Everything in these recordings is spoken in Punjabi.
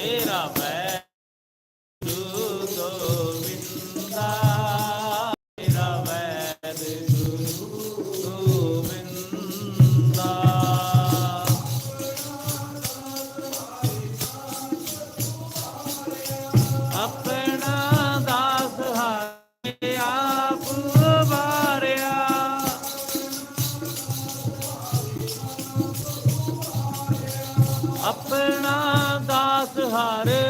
ਮੇਰਾ ਮੈਂ ਗੁਰੂ ਗੋਬਿੰਦਾ ਮੇਰਾ ਮੈਂ ਗੁਰੂ ਗੋਬਿੰਦਾ ਆਪਣਾ ਦਾਸ ਹਾਰੇ ਆਪ ਵਾਰਿਆ। ਆਪਣਾ hare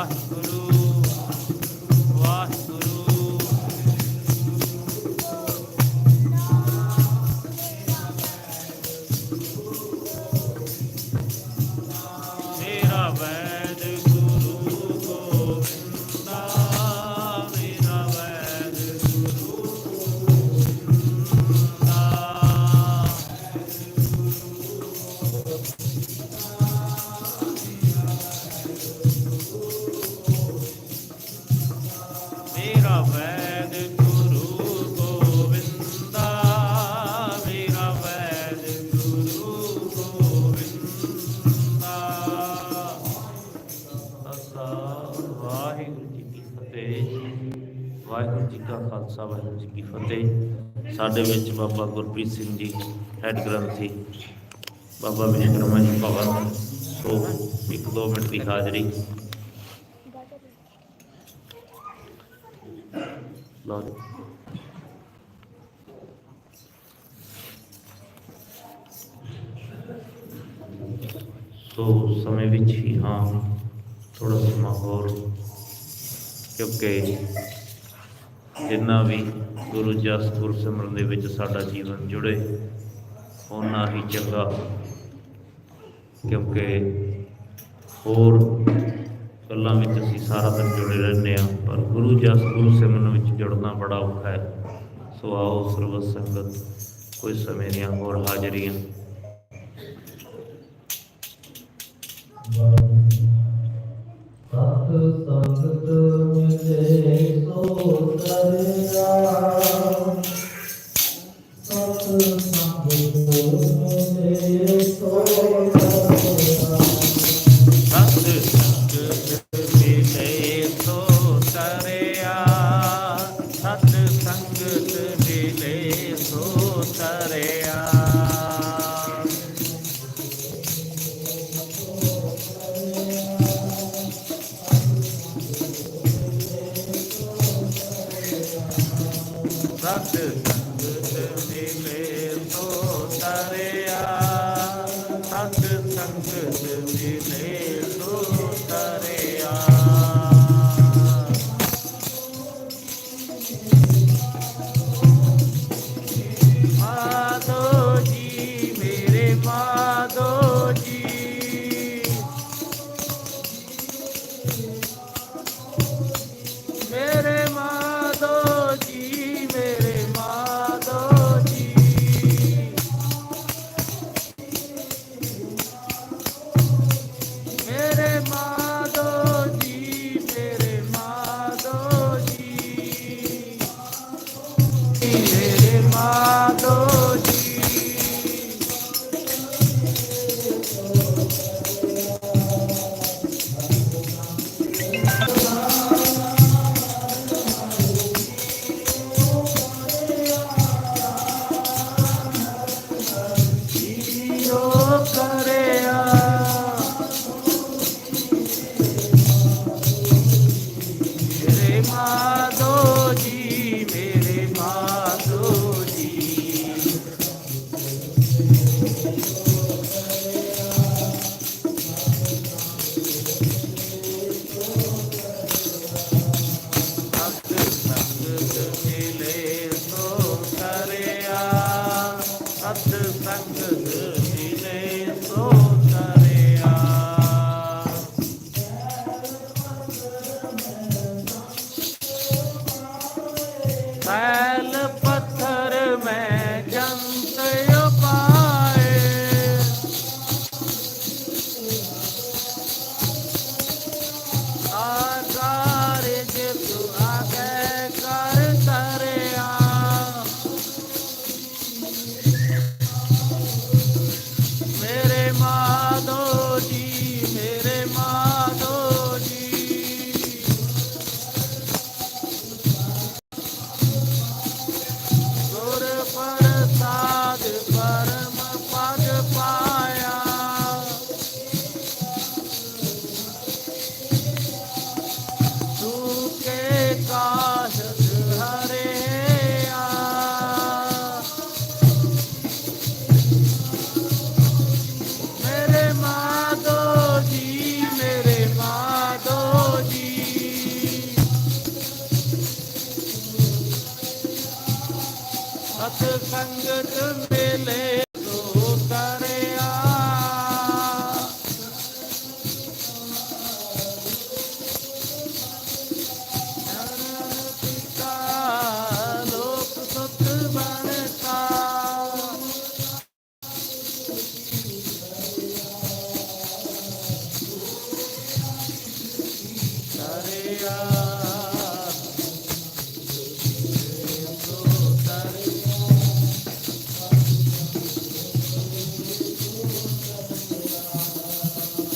ਵਾਹਿਗੁਰੂ ਵਾਹਿਗੁਰੂ ਵਾਹਿਗੁਰੂ ਜੀ ਕਾ ਖਾਲਸਾ, ਵਾਹਿਗੁਰੂ ਜੀ ਕੀ ਫਤਿਹ। ਸਾਡੇ ਵਿੱਚ ਬਾਬਾ ਗੁਰਪ੍ਰੀਤ ਸਿੰਘ ਜੀ ਹੈਡ ਗ੍ਰੰਥੀ ਬਾਬਾ ਵਿਸ਼ਕਰਮਾ ਜੀ ਭਗਤ ਸੋ ਇੱਕ ਦੋ ਮਿੰਟ ਦੀ ਹਾਜ਼ਰੀ। ਲਓ ਜੀ। ਸੋ ਸਮੇਂ ਵਿੱਚ ਹੀ ਹਾਂ ਥੋੜਾ ਸਮਾਂ ਹੋਰ, ਕਿਉਂਕਿ ਜਿੰਨਾ ਵੀ ਗੁਰੂ ਜਸ ਗੁਰ ਸਿਮਰਨ ਦੇ ਵਿੱਚ ਸਾਡਾ ਜੀਵਨ ਜੁੜੇ ਉਹਨਾਂ ਹੀ ਚੰਗਾ। ਕਿਉਂਕਿ ਹੋਰ ਗੱਲਾਂ ਵਿੱਚ ਅਸੀਂ ਸਾਰਾ ਦਿਨ ਜੁੜੇ ਰਹਿੰਦੇ ਹਾਂ, ਪਰ ਗੁਰੂ ਜਸ ਗੁਰੂ ਸਿਮਰਨ ਵਿੱਚ ਜੁੜਨਾ ਬੜਾ ਔਖਾ ਹੈ। ਸੋ ਆਓ ਸਰਬਤ ਸੰਗਤ, ਕੋਈ ਸਮੇਂ ਦੀਆਂ ਹੋਰ ਹਾਜ਼ਰੀਆਂ। ਸਤ ਸੰਗਤ ਮਿਲੇ ਤਰਿਆ ਸੋ ਤਰਿਆ ਸਤ ਸੰਗਤ ਮਿਲੇ ਸੋ